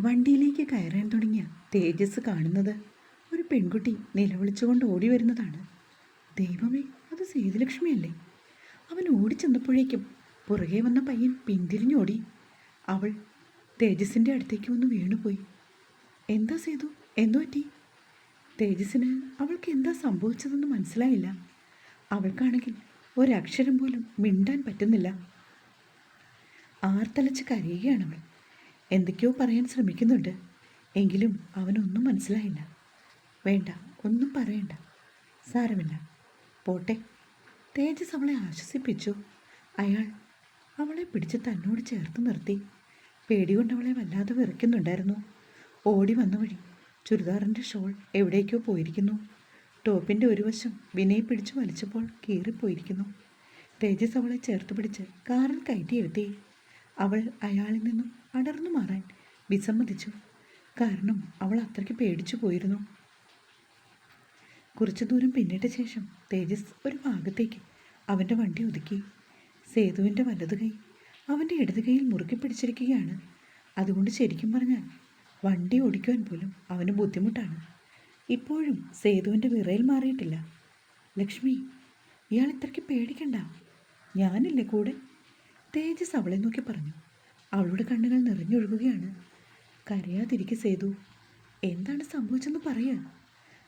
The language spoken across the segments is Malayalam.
വണ്ടിയിലേക്ക് കയറാൻ തുടങ്ങിയ തേജസ് കാണുന്നത് ഒരു പെൺകുട്ടി നിലവിളിച്ചുകൊണ്ട് ഓടി വരുന്നതാണ്. ദൈവമേ അത് സേതുലക്ഷ്മിയല്ലേ? അവൻ ഓടിച്ചെന്നപ്പോഴേക്കും പുറകെ വന്ന പയ്യൻ പിന്തിരിഞ്ഞോടി. അവൾ തേജസിന്റെ അടുത്തേക്ക് വന്ന് വീണുപോയി. എന്താ സേതു? എന്തു പറ്റി? തേജസ്സിന് അവൾക്ക് എന്താ സംഭവിച്ചതെന്ന് മനസ്സിലായില്ല. അവൾക്കാണെങ്കിൽ ഒരക്ഷരം പോലും മിണ്ടാൻ പറ്റുന്നില്ല. ആർത്തലച്ച് കരയുകയാണ് അവൾ എന്തൊക്കെയോ പറയാൻ ശ്രമിക്കുന്നുണ്ട്. എങ്കിലും അവനൊന്നും മനസ്സിലായില്ല. വേണ്ട ഒന്നും പറയണ്ട. സാരമില്ല. പോട്ടെ. തേജസ് അവളെ ആശ്വസിപ്പിച്ചു. അയാൾ അവളെ പിടിച്ച് തന്നോട് ചേർത്ത് നിർത്തി. പേടികൊണ്ട് അവളെ വല്ലാതെ വിറയ്ക്കുന്നുണ്ടായിരുന്നു ഓടി വന്ന വഴി ചുരിദാറിന്റെ ഷോൾ എവിടേക്കോ പോയിരിക്കുന്നു. ടോപ്പിന്റെ ഒരു വശം വിനയ് പിടിച്ചു വലിച്ചപ്പോൾ കീറിപ്പോയിരിക്കുന്നു. തേജസ് അവളെ ചേർത്ത് പിടിച്ച് കാറിൽ കയറ്റിയിരുത്തി അവൾ അയാളിൽ നിന്നും അടർന്നു മാറാൻ വിസമ്മതിച്ചു. കാരണം അവൾ അത്രയ്ക്ക് പേടിച്ചു പോയിരുന്നു. കുറച്ചു ദൂരം പിന്നിട്ട ശേഷം തേജസ് ഒരു ഭാഗത്തേക്ക് അവന്റെ വണ്ടി ഒതുക്കി. സേതുവിന്റെ വലതു കൈ അവന്റെ ഇടത് കൈയിൽ മുറുക്കി പിടിച്ചിരിക്കുകയാണ്. അതുകൊണ്ട് ശരിക്കും പറഞ്ഞാൽ വണ്ടി ഓടിക്കുവാൻ പോലും അവന് ബുദ്ധിമുട്ടാണ്. ഇപ്പോഴും സേതുവിന്റെ വിറയിൽ മാറിയിട്ടില്ല. ലക്ഷ്മി ഇയാൾ ഇത്രയ്ക്ക് പേടിക്കണ്ട. ഞാനില്ലേ കൂടെ? തേജസ് അവളെ നോക്കി പറഞ്ഞു. അവളുടെ കണ്ണുകൾ നിറഞ്ഞൊഴുകുകയാണ്. കരയാതിരിക്കെ സേതു എന്താണ് സംഭവിച്ചെന്ന് പറയുക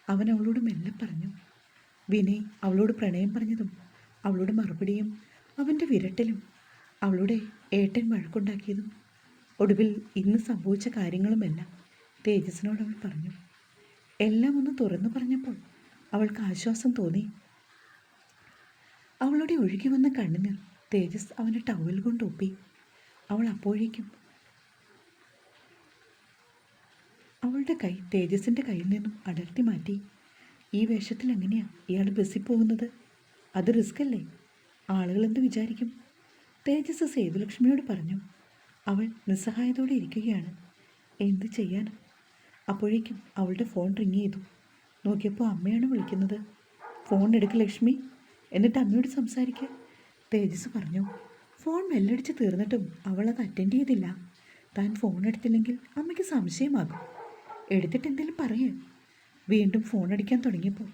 അവൻ അവളോട് മെല്ലെ പറഞ്ഞു. വിനയ് അവളോട് പ്രണയം പറഞ്ഞതും അവളുടെ മറുപടിയും അവന്റെ വിരട്ടലും അവളുടെ ഏട്ടൻ വഴക്കുണ്ടാക്കിയതും ഒടുവിൽ ഇന്ന് സംഭവിച്ച കാര്യങ്ങളുമെല്ലാം തേജസ്സിനോട് അവൾ പറഞ്ഞു. എല്ലാം ഒന്ന് തുറന്നു പറഞ്ഞപ്പോൾ അവൾക്ക് ആശ്വാസം തോന്നി. അവളുടെ ഒഴുകി വന്ന കണ്ണുനീർ തേജസ് അവനെ ടവൽ കൊണ്ട് ഒപ്പി അവൾ അപ്പോഴേക്കും അവളുടെ കൈ തേജസിന്റെ കയ്യിൽ നിന്നും അടർത്തി മാറ്റി. ഈ വേഷത്തിൽ എങ്ങനെയാ ഇയാൾ ബസ്സിൽ പോകുന്നത്? അത് റിസ്ക് അല്ലേ? ആളുകൾ എന്ത് വിചാരിക്കും? തേജസ് സേതുലക്ഷ്മിയോട് പറഞ്ഞു അവൾ നിസ്സഹായതോടെ ഇരിക്കുകയാണ്. എന്ത് ചെയ്യാൻ? അപ്പോഴേക്കും അവളുടെ ഫോൺ റിങ് ചെയ്തു. നോക്കിയപ്പോൾ അമ്മയാണ് വിളിക്കുന്നത്. ഫോൺ എടുക്ക് ലക്ഷ്മി. എന്നിട്ട് അമ്മയോട് സംസാരിക്കുക തേജസ് പറഞ്ഞു ഫോൺ മെല്ലടിച്ച് തീർന്നിട്ടും അവൾ അത് അറ്റൻഡ് ചെയ്തില്ല. താൻ ഫോൺ എടുത്തില്ലെങ്കിൽ അമ്മയ്ക്ക് സംശയമാകും. എടുത്തിട്ട് എന്തെങ്കിലും പറയേ. വീണ്ടും ഫോൺ അടിക്കാൻ തുടങ്ങിയപ്പോൾ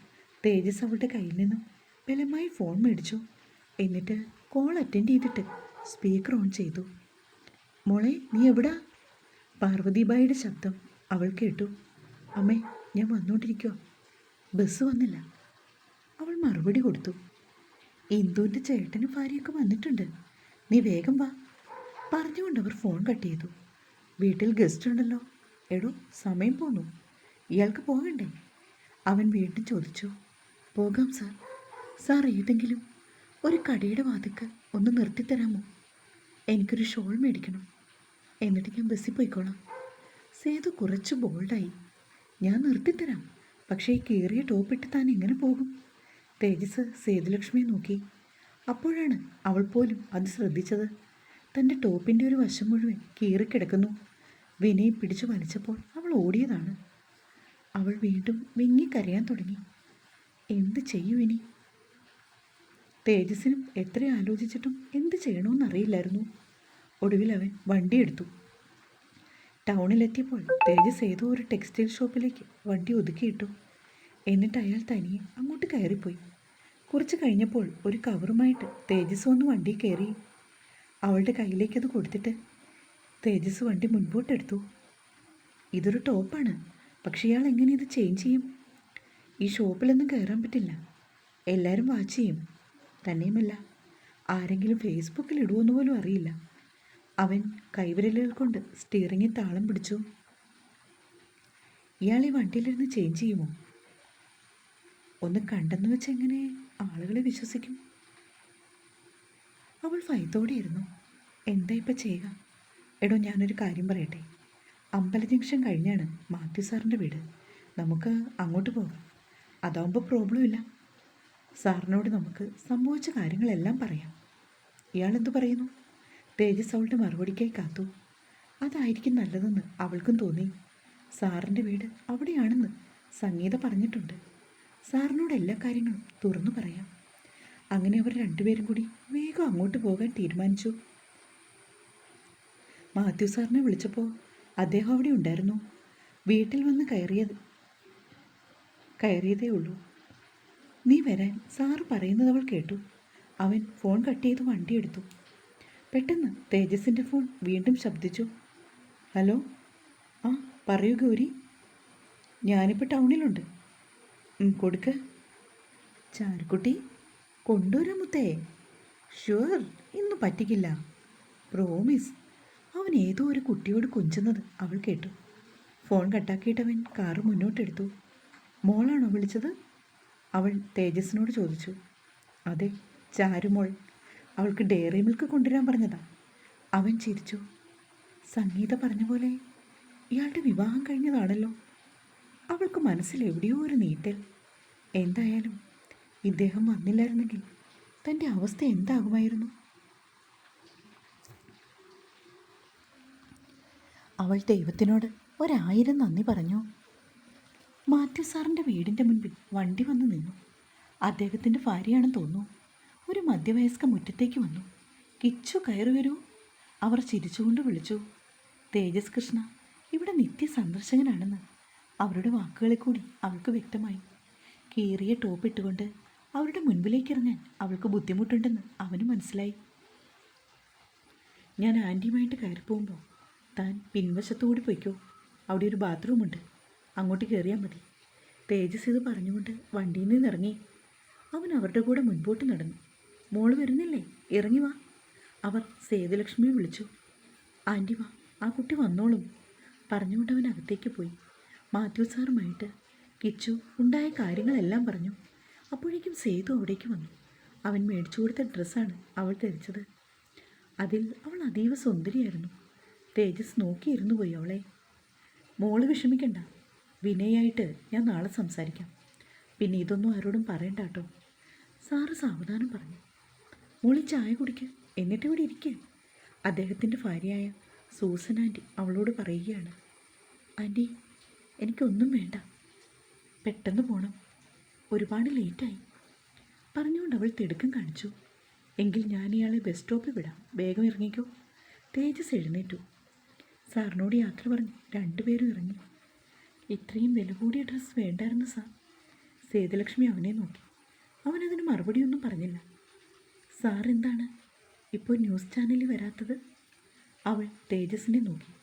തേജസ് അവളുടെ കയ്യിൽ നിന്നും ബലമായി ഫോൺ മേടിച്ചു. എന്നിട്ട് കോൾ അറ്റൻഡ് ചെയ്തിട്ട് സ്പീക്കർ ഓൺ ചെയ്തു. മോളെ നീ എവിടാ? പാർവതിബായിയുടെ ശബ്ദം അവൾ കേട്ടു. അമ്മേ ഞാൻ വന്നുകൊണ്ടിരിക്കുക ബസ് വന്നില്ല. അവൾ മറുപടി കൊടുത്തു. ഇന്ദുവിന്റെ ചേട്ടനും ഭാര്യയൊക്കെ വന്നിട്ടുണ്ട്? നീ വേഗം വാ. പറഞ്ഞുകൊണ്ട് അവർ ഫോൺ കട്ട് ചെയ്തു. വീട്ടിൽ ഗസ്റ്റ് ഉണ്ടല്ലോ. എടോ സമയം പോന്നു. ഇയാൾക്ക് പോകണ്ടേ? അവൻ വീണ്ടും ചോദിച്ചു. പോകാം സാർ. സാർ ഏതെങ്കിലും ഒരു കടയുടെ വാതിക്ക് ഒന്ന് നിർത്തിത്തരാമോ? എനിക്കൊരു ഷോൾ മേടിക്കണം. എന്നിട്ട് ഞാൻ ബസ്സിൽ പോയിക്കോളാം. സേതു കുറച്ച് ബോൾഡായി. ഞാൻ നിർത്തിത്തരാം. പക്ഷേ ഈ കീറിയ ടോപ്പിട്ട് താൻ എങ്ങനെ പോകും? തേജസ് സേതുലക്ഷ്മിയെ നോക്കി. അപ്പോഴാണ് അവൾ പോലും അത് ശ്രദ്ധിച്ചത്. തന്റെ ടോപ്പിന്റെ ഒരു വശം മുഴുവൻ കീറിക്കിടക്കുന്നു വിനയെ പിടിച്ചു വലിച്ചപ്പോൾ അവൾ ഓടിയതാണ്. അവൾ വീണ്ടും വിങ്ങിക്കരയാൻ തുടങ്ങി. എന്ത് ചെയ്യും ഇനി? തേജസ്സിനും എത്ര ആലോചിച്ചിട്ടും എന്ത് ചെയ്യണമെന്നറിയില്ലായിരുന്നു ഒടുവിൽ അവൻ വണ്ടിയെടുത്തു ടൗണിലെത്തിയപ്പോൾ തേജസ് ഏതോ ഒരു ടെക്സ്റ്റൈൽ ഷോപ്പിലേക്ക് വണ്ടി ഒതുക്കിയിട്ടു. എന്നിട്ട് അയാൾ തനിയെ അങ്ങോട്ട് കയറിപ്പോയി. കുറച്ച് കഴിഞ്ഞപ്പോൾ ഒരു കവറുമായിട്ട് തേജസ് വന്ന് വണ്ടി കയറി. അവളുടെ കയ്യിലേക്കത് കൊടുത്തിട്ട് തേജസ് വണ്ടി മുൻപോട്ടെടുത്തു ഇതൊരു ടോപ്പാണ്. പക്ഷെ ഇയാൾ എങ്ങനെ ഇത് ചേഞ്ച് ചെയ്യും? ഈ ഷോപ്പിലൊന്നും കയറാൻ പറ്റില്ല. എല്ലാവരും വാച്ച് ചെയ്യും. തന്നെയുമല്ല ആരെങ്കിലും ഫേസ്ബുക്കിൽ ഇടുമെന്ന് പോലും അറിയില്ല. അവൻ കൈവിരലുകൾ കൊണ്ട് സ്റ്റിയറിങ്ങിൽ താളം പിടിച്ചു. ഇയാൾ ഈ വണ്ടിയിലിരുന്ന് ചേഞ്ച് ചെയ്യുമോ? ഒന്ന് കണ്ടെന്ന് വെച്ച് എങ്ങനെ? ആളുകളെ വിശ്വസിക്കും. അവൾ ഭയത്തോടെയിരുന്നു എന്താ ഇപ്പം ചെയ്യുക? എടോ ഞാനൊരു കാര്യം പറയട്ടെ. അമ്പല ജംഗ്ഷൻ കഴിഞ്ഞാണ് മാത്യു സാറിന്റെ വീട്. നമുക്ക് അങ്ങോട്ട് പോകാം. അതാവുമ്പോൾ പ്രോബ്ലം ഇല്ല. സാറിനോട് നമുക്ക് സംഭവിച്ച കാര്യങ്ങളെല്ലാം പറയാം. ഇയാളെന്തു പറയുന്നു? തേജസ് അവളുടെ മറുപടിക്കായി കാത്തു. അതായിരിക്കും നല്ലതെന്ന് അവൾക്കും തോന്നി. സാറിന്റെ വീട് അവിടെയാണെന്ന് സംഗീത പറഞ്ഞിട്ടുണ്ട്. സാറിനോട് എല്ലാ കാര്യങ്ങളും തുറന്നു പറയാം. അങ്ങനെ അവർ രണ്ടുപേരും കൂടി വേഗം അങ്ങോട്ട് പോകാൻ തീരുമാനിച്ചു. മാത്യു സാറിനെ വിളിച്ചപ്പോൾ അദ്ദേഹം അവിടെ ഉണ്ടായിരുന്നു. വീട്ടിൽ വന്ന് കയറിയത് കയറിയതേ ഉള്ളൂ. നീ വരാൻ സാറ് പറയുന്നത് അവൾ കേട്ടു. അവൻ ഫോൺ കട്ട് ചെയ്ത് വണ്ടിയെടുത്തു പെട്ടെന്ന് തേജസിന്റെ ഫോൺ വീണ്ടും ശബ്ദിച്ചു. ഹലോ? ആ പറയൂ ഗൗരി. ഞാനിപ്പോൾ ടൗണിലുണ്ട്. കൊടുക്ക്. ചാരുക്കുട്ടി കൊണ്ടുവരാം മുത്തേ. ഷുവർ ഇന്ന് പറ്റിക്കില്ല. പ്രോമിസ് അവൻ ഏതോ ഒരു കുട്ടിയോട് കൊഞ്ചുന്നത് അവൾ കേട്ടു. ഫോൺ കട്ടാക്കിയിട്ടവൻ കാറ് മുന്നോട്ടെടുത്തു. മോളാണോ വിളിച്ചത്? അവൾ തേജസ്സിനോട് ചോദിച്ചു. അതെ ചാരുമോൾ. അവൾക്ക് ഡെയറി മിൽക്ക് കൊണ്ടുവരാൻ പറഞ്ഞതാ. അവൻ ചിരിച്ചു. സംഗീത പറഞ്ഞ പോലെ ഇയാളുടെ വിവാഹം കഴിഞ്ഞതാണല്ലോ. അവൾക്ക് മനസ്സിൽ എവിടെയോ ഒരു നീട്ടൽ എന്തായാലും ഇദ്ദേഹം വന്നില്ലായിരുന്നെങ്കിൽ തന്റെ അവസ്ഥ എന്താകുമായിരുന്നു? അവൾ ദൈവത്തിനോട് ഒരായിരം നന്ദി പറഞ്ഞു. മാത്യു സാറിന്റെ വീടിന്റെ മുൻപിൽ വണ്ടി വന്നു നിന്നു. അദ്ദേഹത്തിന്റെ ഭാര്യയാണെന്ന് തോന്നുന്നു ഒരു മധ്യവയസ്ക മുറ്റത്തേക്ക് വന്നു. കിച്ചു കയറി വരൂ. അവർ ചിരിച്ചുകൊണ്ട് വിളിച്ചു. തേജസ് കൃഷ്ണ ഇവിടെ നിത്യ സന്ദർശകനാണെന്ന് അവരുടെ വാക്കുകളെ കൂടി അവൾക്ക് വ്യക്തമായി. കീറിയ ടോപ്പ് ഇട്ടുകൊണ്ട് അവരുടെ മുൻപിലേക്ക് ഇറങ്ങാൻ അവൾക്ക് ബുദ്ധിമുട്ടുണ്ടെന്ന് അവന് മനസ്സിലായി. ഞാൻ ആന്റിയുമായിട്ട് കയറി പോകുമ്പോൾ താൻ പിൻവശത്തുകൂടി പോയിക്കോ. അവിടെ ഒരു ബാത്റൂമുണ്ട് അങ്ങോട്ട് കയറിയാൽ മതി. തേജസ് ഇത് പറഞ്ഞുകൊണ്ട് വണ്ടിയിൽ നിന്ന് ഇറങ്ങി. അവൻ അവരുടെ കൂടെ മുൻപോട്ട് നടന്നു. മോൾ വരുന്നില്ലേ? ഇറങ്ങി വാ. അവർ സേതുലക്ഷ്മിയെ വിളിച്ചു. ആന്റി വാ ആ കുട്ടി വന്നോളും പറഞ്ഞുകൊണ്ട് അവൻ അകത്തേക്ക് പോയി. മാത്യു സാറുമായിട്ട് കിച്ചു ഉണ്ടായ കാര്യങ്ങളെല്ലാം പറഞ്ഞു. അപ്പോഴേക്കും സേതു അവിടേക്ക് വന്നു. അവൻ മേടിച്ചു കൊടുത്ത ഡ്രസ്സാണ് അവൾ ധരിച്ചത്. അതിൽ അവൾ അതീവ സുന്ദരിയായിരുന്നു. തേജസ് നോക്കിയിരുന്നു പോയി അവളെ. മോൾ വിഷമിക്കണ്ട. വിനയായിട്ട് ഞാൻ നാളെ സംസാരിക്കാം. പിന്നെ ഇതൊന്നും ആരോടും പറയണ്ട കേട്ടോ. സാറ് സാവധാനം പറഞ്ഞു. മോളി ചായ കുടിക്ക്. എന്നിട്ട് ഇവിടെ ഇരിക്കുക അദ്ദേഹത്തിന്റെ ഭാര്യയായ സൂസൻ ആന്റി അവളോട് പറയുകയാണ്. ആന്റി എനിക്കൊന്നും വേണ്ട. പെട്ടെന്ന് പോണം. ഒരുപാട് ലേറ്റായി. പറഞ്ഞുകൊണ്ട് അവൾ തിടുക്കം കാണിച്ചു. എങ്കിൽ ഞാൻ ഇയാളെ ബസ് സ്റ്റോപ്പിൽ വിടാം. വേഗം ഇറങ്ങിക്കോ. തേജസ് എഴുന്നേറ്റു. സാറിനോട് യാത്ര പറഞ്ഞു രണ്ടുപേരും ഇറങ്ങി. ഇത്രയും വില കൂടിയ ഡ്രസ്സ് വേണ്ടായിരുന്നു സാർ. സേതുലക്ഷ്മി അവനെ നോക്കി. അവനതിന് മറുപടിയൊന്നും പറഞ്ഞില്ല. സാർ എന്താണ്? ഇപ്പോൾ ന്യൂസ് ചാനലിൽ വരാത്തത്? അവൾ തേജസിനെ നോക്കി.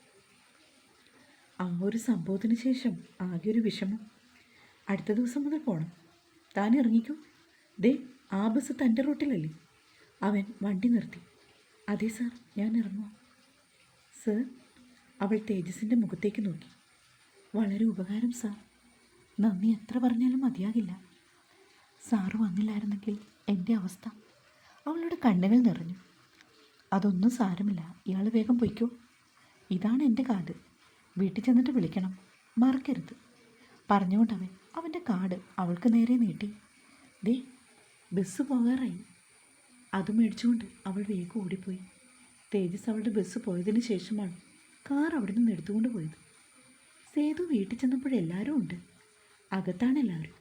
ആ ഒരു സംഭവത്തിന് ശേഷം ആകെ ഒരു വിഷമം. അടുത്ത ദിവസം മുതൽ പോകണം താൻ ഇറങ്ങിക്കൂ. ദേ ആ ബസ് തന്റെ റൂട്ടിലല്ലേ. അവൻ വണ്ടി നിർത്തി. അതെ സാർ ഞാൻ ഇറങ്ങുമോ സർ അവൾ തേജസിന്റെ മുഖത്തേക്ക് നോക്കി. വളരെ ഉപകാരം സാർ. നന്ദി എത്ര പറഞ്ഞാലും മതിയാകില്ല. സാറ് വന്നില്ലായിരുന്നെങ്കിൽ എന്റെ അവസ്ഥ. അവളുടെ കണ്ണുകൾ നിറഞ്ഞു. അതൊന്നും സാരമില്ല. ഇയാൾ വേഗം പൊയ്ക്കോ. ഇതാണ് എന്റെ കാർഡ് വീട്ടിൽ ചെന്നിട്ട് വിളിക്കണം. മറക്കരുത്. പറഞ്ഞുകൊണ്ടവൻ അവന്റെ കാർഡ് അവൾക്ക് നേരെ നീട്ടി. ദേ ബസ് പോകാറായി. അത് മേടിച്ചുകൊണ്ട് അവൾ വേഗം ഓടിപ്പോയി. തേജസ് അവളുടെ ബസ് പോയതിന് ശേഷമാണ് കാർ അവിടെ നിന്ന് എടുത്തുകൊണ്ട് പോയത്. സേതു വീട്ടിൽ ചെന്നപ്പോഴെല്ലാവരും ഉണ്ട്. അകത്താണ് എല്ലാവരും.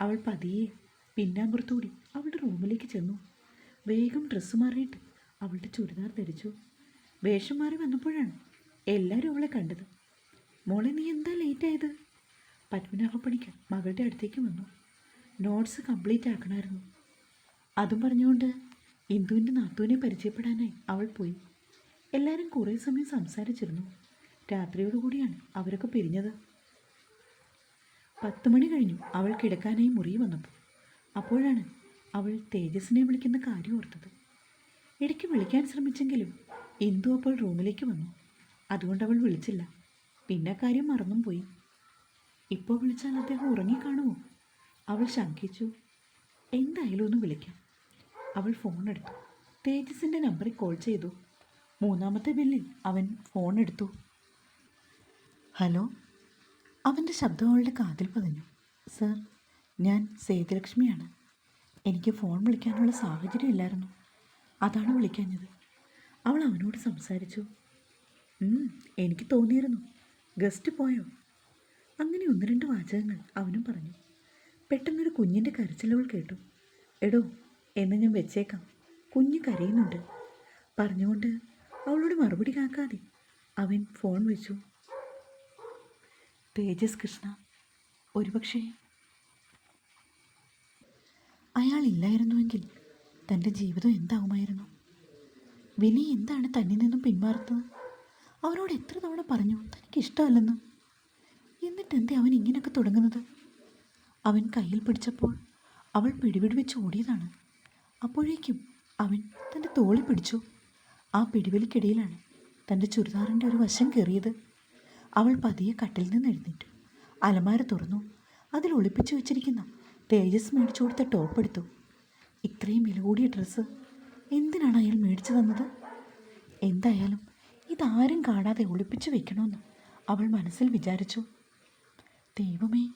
അവൾ പതിയെ പിന്നാമ്പുറത്തൂടി അവളുടെ റൂമിലേക്ക് ചെന്നു. വേഗം ഡ്രസ്സ് മാറിയിട്ട് അവളുടെ ചുരിദാർ ധരിച്ചു. വേഷം മാറി വന്നപ്പോഴാണ് എല്ലാവരും അവളെ കണ്ടത്. മോളെ നീ എന്താ ലേറ്റ് ആയത്? പത്മനാഭപ്പണിക്കർ മകളുടെ അടുത്തേക്ക് വന്നു. നോട്ട്സ് കംപ്ലീറ്റ് ആക്കണമായിരുന്നു. അതും പറഞ്ഞുകൊണ്ട് ഇന്ദുവിന്റെ നാത്തുവിനെ പരിചയപ്പെടാനായി അവൾ പോയി. എല്ലാവരും കുറേ സമയം സംസാരിച്ചിരുന്നു. രാത്രിയോടുകൂടിയാണ് അവരൊക്കെ പിരിഞ്ഞത്. പത്ത് മണി കഴിഞ്ഞു. അവൾ കിടക്കാനായി മുറി വന്നപ്പോൾ. അപ്പോഴാണ് അവൾ തേജസിനെ വിളിക്കുന്ന കാര്യം ഓർത്തത്. ഇടയ്ക്ക് വിളിക്കാൻ ശ്രമിച്ചെങ്കിലും ഇന്ദു അപ്പോൾ റൂമിലേക്ക് വന്നു. അതുകൊണ്ട് അവൾ വിളിച്ചില്ല. പിന്നെ കാര്യം മറന്നും പോയി ഇപ്പോൾ വിളിച്ചാൽ അദ്ദേഹം ഉറങ്ങിക്കാണുമോ? അവൾ ശങ്കിച്ചു എന്തായാലും ഒന്ന് വിളിക്കാം. അവൾ ഫോൺ എടുത്തു. തേജസിന്റെ നമ്പറിൽ കോൾ ചെയ്തു. മൂന്നാമത്തെ ബില്ലിൽ അവൻ ഫോൺ എടുത്തു. ഹലോ? അവന്റെ ശബ്ദം അവളുടെ കാതിൽ പതിഞ്ഞു. സർ ഞാൻ സേതുലക്ഷ്മിയാണ്. എനിക്ക് ഫോൺ വിളിക്കാനുള്ള സാഹചര്യം ഇല്ലായിരുന്നു. അതാണ് വിളിക്കാഞ്ഞത്. അവൾ അവനോട് സംസാരിച്ചു. എനിക്ക് തോന്നിയിരുന്നു. ഗസ്റ്റ് പോയോ? അങ്ങനെ ഒന്ന് രണ്ട് വാചകങ്ങൾ അവനും പറഞ്ഞു. പെട്ടെന്നൊരു കുഞ്ഞിന്റെ കരച്ചിലുകൾ കേട്ടു. എടോ എന്ന് ഞാൻ വെച്ചേക്കാം. കുഞ്ഞ് കരയുന്നുണ്ട്. പറഞ്ഞുകൊണ്ട് അവളോട് മറുപടി കാക്കാതെ അവൻ ഫോൺ വെച്ചു. തേജസ് കൃഷ്ണ ഒരുപക്ഷേ അയാളില്ലായിരുന്നുവെങ്കിൽ തന്റെ ജീവിതം എന്താകുമായിരുന്നു വിനി എന്താണ് തന്നിൽ നിന്നും പിന്മാറുന്നത്? അവനോട് എത്ര തവണ പറഞ്ഞു തനിക്ക് ഇഷ്ടമല്ലെന്ന്? എന്നിട്ട് എന്തേ അവൻ ഇങ്ങനെയൊക്കെ തുടങ്ങുന്നത്? അവൻ കയ്യിൽ പിടിച്ചപ്പോൾ അവൾ പിടിപിടി വെച്ച് ഓടിയതാണ്. അപ്പോഴേക്കും അവൻ തന്റെ തോളി പിടിച്ചു. ആ പിടിവലിക്കിടയിലാണ് തന്റെ ചുരിദാറിന്റെ ഒരു വശം കയറിയത് അവൾ പതിയെ കട്ടിൽ നിന്ന് എഴുന്നേറ്റു. അലമാര തുറന്നു. അതിൽ ഒളിപ്പിച്ചു വെച്ചിരിക്കുന്ന തേജസ് മേടിച്ചു കൊടുത്ത ടോപ്പ് എടുത്തു. ഇത്രയും വില കൂടിയ ഡ്രസ്സ് എന്തിനാണ് അയാൾ മേടിച്ചു തന്നത്? എന്തായാലും ഇതാരും കാണാതെ ഒളിപ്പിച്ചു വെക്കണമെന്ന് അവൾ മനസ്സിൽ വിചാരിച്ചു. ദൈവമേ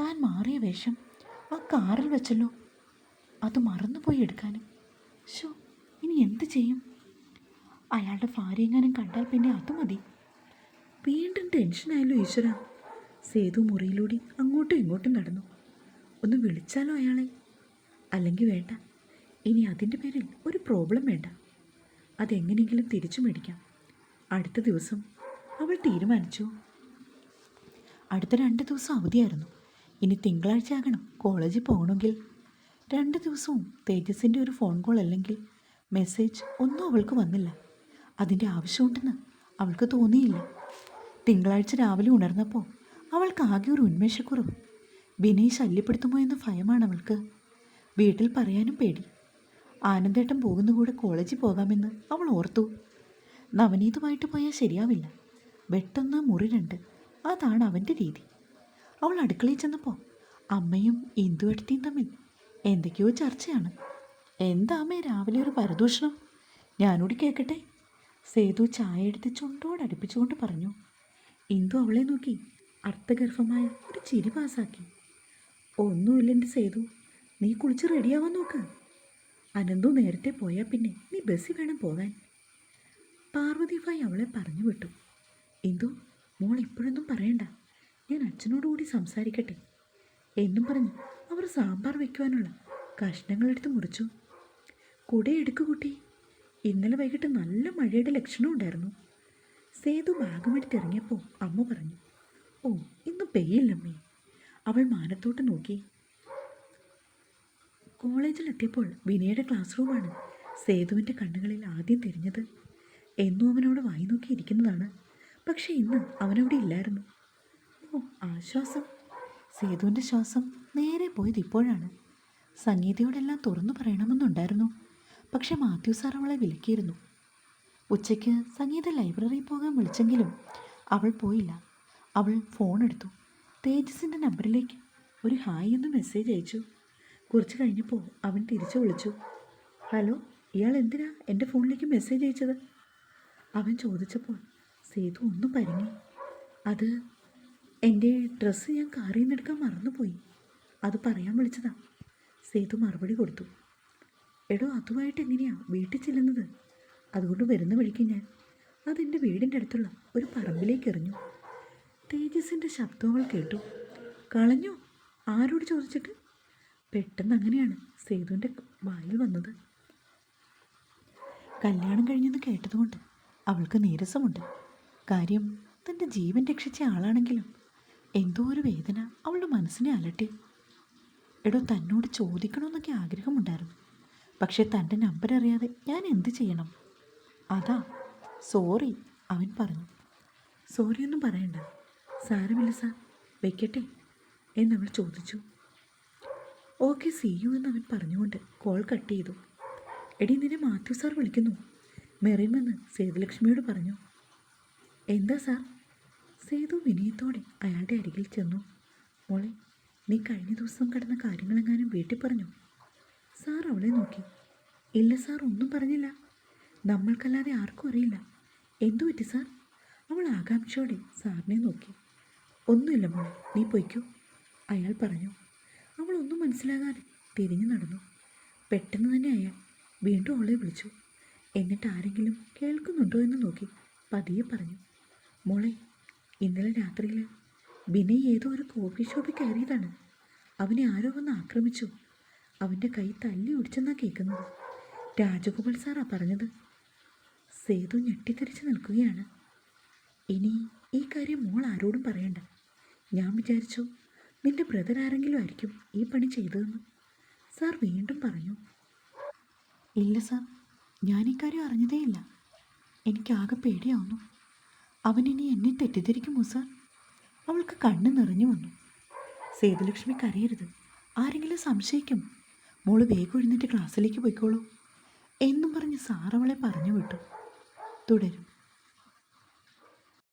താൻ മാറിയ വേഷം ആ കാറിൽ വെച്ചല്ലോ. അത് മറന്നുപോയി എടുക്കാനും. ഷോ ഇനി എന്ത് ചെയ്യും? അയാളുടെ ഭാര്യയെങ്ങാനും കണ്ടാൽ പിന്നെ അത് മതി. വീണ്ടും ടെൻഷനായല്ലോ ഈശ്വര. സേതു മുറിയിലൂടെ അങ്ങോട്ടും ഇങ്ങോട്ടും നടന്നു. ഒന്ന് വിളിച്ചാലോ അയാളെ? അല്ലെങ്കിൽ വേണ്ട. ഇനി അതിന്റെ പേരിൽ ഒരു പ്രോബ്ലം വേണ്ട. അതെങ്ങനെയെങ്കിലും തിരിച്ചു മേടിക്കാം. അടുത്ത ദിവസം അവൾ തീരുമാനിച്ചു. അടുത്ത രണ്ട് ദിവസം അവധിയായിരുന്നു. ഇനി തിങ്കളാഴ്ച ആകണം കോളേജിൽ പോകണമെങ്കിൽ. രണ്ട് ദിവസവും തേജസിന്റെ ഒരു ഫോൺ കോൾ അല്ലെങ്കിൽ മെസ്സേജ് ഒന്നും അവൾക്ക് വന്നില്ല. അതിന്റെ ആവശ്യമുണ്ടെന്ന് അവൾക്ക് തോന്നിയില്ല. തിങ്കളാഴ്ച രാവിലെ ഉണർന്നപ്പോൾ അവൾക്ക് ആകെ ഒരു ഉന്മേഷക്കുറവ്. വിനയ് ശല്യപ്പെടുത്തുമോ എന്ന ഭയമാണ് അവൾക്ക്. വീട്ടിൽ പറയാനും പേടി. ആനന്ദേട്ടൻ പോകുന്ന കൂടെ കോളേജിൽ പോകാമെന്ന് അവൾ ഓർത്തു. നവനീതുമായിട്ട് പോയാൽ ശരിയാവില്ല. വെട്ടൊന്ന് മുറി രണ്ട്. അതാണ് അവന്റെ രീതി. അവൾ അടുക്കളയിൽ ചെന്നപ്പോൾ അമ്മയും ഇന്ദുവെടുത്തിയും തമ്മിൽ എന്തൊക്കെയോ ചർച്ചയാണ്. എന്താ അമ്മേ രാവിലെ ഒരു പരദൂഷണം? ഞാനൂടി കേൾക്കട്ടെ? സേതു ചായ എടുത്ത് ചുണ്ടോട് അടുപ്പിച്ചുകൊണ്ട് പറഞ്ഞു. ഇന്ദു അവളെ നോക്കി അർത്ഥഗർഭമായ ഒരു ചിരി പാസാക്കി. ഒന്നുമില്ല എന്റെ സേതു നീ കുളിച്ച് റെഡിയാവാൻ നോക്ക്. അനന്തു നേരത്തെ പോയാൽ പിന്നെ നീ ബസ്സിൽ വേണം പോകാൻ. പാർവതിഭായി അവളെ പറഞ്ഞു വിട്ടു. എന്തോ? മോൾ ഇപ്പോഴൊന്നും പറയണ്ട. ഞാൻ അച്ഛനോടുകൂടി സംസാരിക്കട്ടെ? എന്നും പറഞ്ഞു അവർ സാമ്പാർ വയ്ക്കുവാനുള്ള കഷ്ണങ്ങളെടുത്ത് മുറിച്ചു. കുടയെടുക്കു കുട്ടി. ഇന്നലെ വൈകിട്ട് നല്ല മഴയുടെ ലക്ഷണം ഉണ്ടായിരുന്നു. സേതു ബാഗുമെടുത്തിറങ്ങിയപ്പോൾ അമ്മ പറഞ്ഞു ഓ ഇന്ന് പെയ്യില്ലമ്മേ. അവൾ മാനത്തോട്ട് നോക്കി. കോളേജിലെത്തിയപ്പോൾ വിനയുടെ ക്ലാസ് റൂമാണ് സേതുവിന്റെ കണ്ണുകളിൽ ആദ്യം തിരിഞ്ഞത്. എന്നും അവനോട് വായി നോക്കിയിരിക്കുന്നതാണ് പക്ഷേ ഇന്ന് അവനവിടെ ഇല്ലായിരുന്നു. ഓ ആശ്വാസം. സേതുവിന്റെ ശ്വാസം നേരെ പോയത് ഇപ്പോഴാണ്. സംഗീതയോടെല്ലാം തുറന്നു പറയണമെന്നുണ്ടായിരുന്നു. പക്ഷെ മാത്യു സാർ അവളെ വിലക്കിയിരുന്നു. ഉച്ചയ്ക്ക് സംഗീത ലൈബ്രറിയിൽ പോകാൻ വിളിച്ചെങ്കിലും അവൾ പോയില്ല. അവൾ ഫോൺ എടുത്തു. തേജസിന്റെ നമ്പറിലേക്ക് ഒരു ഹായ് എന്ന് മെസ്സേജ് അയച്ചു. കുറച്ച് കഴിഞ്ഞപ്പോൾ അവൻ തിരിച്ചു വിളിച്ചു. ഹലോ ഇയാൾ എന്തിനാ എന്റെ ഫോണിലേക്ക് മെസ്സേജ് അയച്ചത്? അവൻ ചോദിച്ചപ്പോൾ സേതു ഒന്നും പരിങ്ങി. അത് എന്റെ ഡ്രസ്സ് ഞാൻ കാറിൽ നിന്നെടുക്കാൻ മറന്നുപോയി. അത് പറയാൻ വിളിച്ചതാ. സേതു മറുപടി കൊടുത്തു. എടോ അതുമായിട്ട് എങ്ങനെയാണ് വീട്ടിൽ ചെല്ലുന്നത്? അതുകൊണ്ട് വരുന്ന വഴിക്ക് ഞാൻ. അതെന്റെ വീടിന്റെ അടുത്തുള്ള ഒരു പറമ്പിലേക്ക് എറിഞ്ഞു. തേജസിന്റെ ശബ്ദങ്ങൾ കേട്ടു. കളഞ്ഞു? ആരോട് ചോദിച്ചിട്ട്? പെട്ടെന്ന് അങ്ങനെയാണ് സേതുവിന്റെ വായിൽ വന്നത്. കല്യാണം കഴിഞ്ഞെന്ന് കേട്ടതുകൊണ്ട് അവൾക്ക് നീരസമുണ്ട്. കാര്യം തന്റെ ജീവൻ രക്ഷിച്ച ആളാണെങ്കിലും എന്തോ ഒരു വേദന അവളുടെ മനസ്സിനെ അലട്ടി. എടോ തന്നോട് ചോദിക്കണമെന്നൊക്കെ ആഗ്രഹമുണ്ടായിരുന്നു. പക്ഷേ തന്റെ നമ്പർ അറിയാതെ ഞാൻ എന്ത് ചെയ്യണം? അതാ സോറി അവൻ പറഞ്ഞു. സോറി ഒന്നും പറയണ്ട. സാരമില്ല സാർ. വെക്കട്ടെ എന്നവൾ ചോദിച്ചു. ഓക്കെ സി യു എന്നവൻ പറഞ്ഞുകൊണ്ട് കോൾ കട്ട് ചെയ്തു. എടി നിന്നെ മാത്യു സാർ വിളിക്കുന്നു. മെറിമെന്ന് സേതുലക്ഷ്മിയോട് പറഞ്ഞു എന്താ സാർ? സേതു വിനയത്തോടെ അയാളുടെ അരികിൽ ചെന്നു. മോളെ നീ കഴിഞ്ഞ ദിവസം കടന്ന കാര്യങ്ങളെങ്ങാനും വീട്ടിൽ പറഞ്ഞു? സാർ അവളെ നോക്കി. ഇല്ല സാർ ഒന്നും പറഞ്ഞില്ല. നമ്മൾക്കല്ലാതെ ആർക്കും അറിയില്ല. എന്തു പറ്റി സാർ? അവൾ ആകാംക്ഷയോടെ സാറിനെ നോക്കി. ഒന്നുമില്ല മോളെ നീ പൊയ്ക്കോ. അയാൾ പറഞ്ഞു. അവൾ ഒന്നും മനസ്സിലാകാതെ തിരിഞ്ഞു നടന്നു. പെട്ടെന്ന് തന്നെ അയാൾ വീണ്ടും അവളെ വിളിച്ചു. എന്നിട്ട് ആരെങ്കിലും കേൾക്കുന്നുണ്ടോ എന്ന് നോക്കി പതിയെ പറഞ്ഞു മോളെ ഇന്നലെ രാത്രിയിൽ വിനയ് ഏതോ ഒരു കോഫി ഷോപ്പിൽ കയറിയതാണ്. അവനെ ആരോ വന്ന് ആക്രമിച്ചു. അവന്റെ കൈ തല്ലി ഒടിച്ചെന്നാ കേൾക്കുന്നത്. രാജഗോപാൽ സാറാ പറഞ്ഞത്. സേതു ഞെട്ടിത്തെറിച്ച് നിൽക്കുകയാണ്. ഇനി ഈ കാര്യം മോൾ ആരോടും പറയണ്ട. ഞാൻ വിചാരിച്ചു നിന്റെ ബ്രദർ ആരെങ്കിലും ആയിരിക്കും ഈ പണി ചെയ്തതെന്ന്. സാർ വീണ്ടും പറഞ്ഞു ഇല്ല സാർ. ഞാൻ ഇക്കാര്യം അറിഞ്ഞതേയില്ല. എനിക്കാകെ പേടിയാവുന്നു. അവനിനി എന്നെ തെറ്റിദ്ധരിക്കുമോ സാർ അവൾക്ക് കണ്ണ് നിറഞ്ഞു വന്നു. സേതുലക്ഷ്മി കരയരുത്. ആരെങ്കിലും സംശയിക്കും. മോൾ വേഗം എഴുന്നേറ്റ് ക്ലാസ്സിലേക്ക് പോയിക്കോളൂ. എന്നും പറഞ്ഞ് സാർ അവളെ പറഞ്ഞു വിട്ടു. തുടരും.